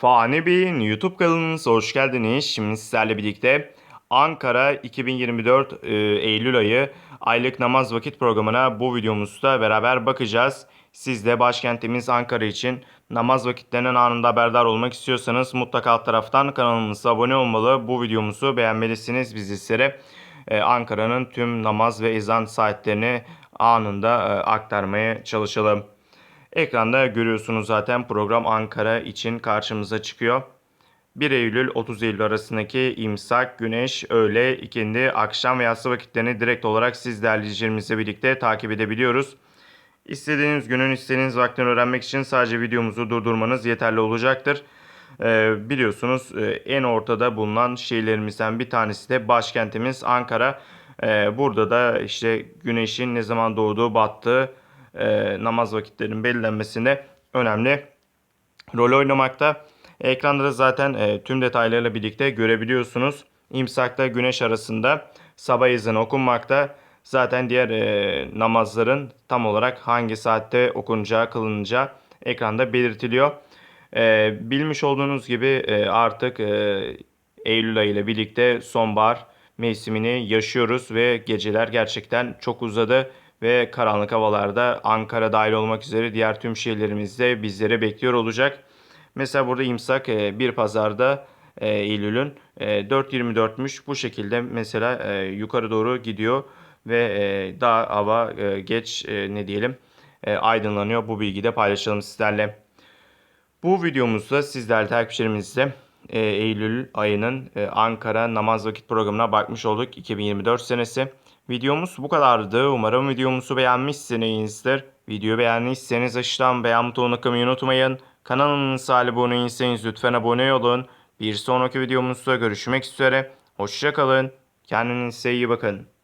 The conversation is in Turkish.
Fani Bey'in YouTube kanalınıza hoş geldiniz. Şimdi sizlerle birlikte Ankara 2024 e, Eylül ayı aylık namaz vakit programına bu videomuzda beraber bakacağız. Siz de başkentimiz Ankara için namaz vakitlerinden anında haberdar olmak istiyorsanız mutlaka alt taraftan kanalımıza abone olmalı. Bu videomuzu beğenmelisiniz. Biz sizlere e, Ankara'nın tüm namaz ve ezan saatlerini anında e, aktarmaya çalışalım. Ekranda görüyorsunuz zaten program Ankara için karşımıza çıkıyor. 1 Eylül 30 Eylül arasındaki imsak, güneş, öğle, ikindi, akşam ve yatsı vakitlerini direkt olarak siz değerli izleyicilerimizle birlikte takip edebiliyoruz. İstediğiniz günün istediğiniz vaktini öğrenmek için sadece videomuzu durdurmanız yeterli olacaktır. Ee, biliyorsunuz e, en ortada bulunan şehirlerimizden bir tanesi de başkentimiz Ankara. Ee, burada da işte güneşin ne zaman doğduğu, battığı, e, namaz vakitlerinin belirlenmesinde önemli rol oynamakta. Ekranda da zaten e, tüm detaylarıyla birlikte görebiliyorsunuz. İmsakla güneş arasında sabah ezanı okunmakta. Zaten diğer e, namazların tam olarak hangi saatte okunacağı, kılınacağı ekranda belirtiliyor. E, bilmiş olduğunuz gibi e, artık e, Eylül ayı ile birlikte sonbahar mevsimini yaşıyoruz ve geceler gerçekten çok uzadı ve karanlık havalarda Ankara dahil olmak üzere diğer tüm şehirlerimizde bizlere bekliyor olacak. Mesela burada imsak e, bir pazarda e, Eylül'ün e, 4.24'müş. Bu şekilde mesela e, yukarı doğru gidiyor ve e, daha hava e, geç e, ne diyelim e, aydınlanıyor. Bu bilgiyi de paylaşalım sizlerle. Bu videomuzda sizler takipçilerimizle e, Eylül ayının e, Ankara namaz vakit programına bakmış olduk 2024 senesi. Videomuz bu kadardı. Umarım videomuzu beğenmişsinizdir. Videoyu beğendiyseniz aşağıdan beğen butonuna kılmayı unutmayın. Kanalımıza abone değilseniz lütfen abone olun. Bir sonraki videomuzda görüşmek üzere. Hoşçakalın. Kendinize iyi bakın.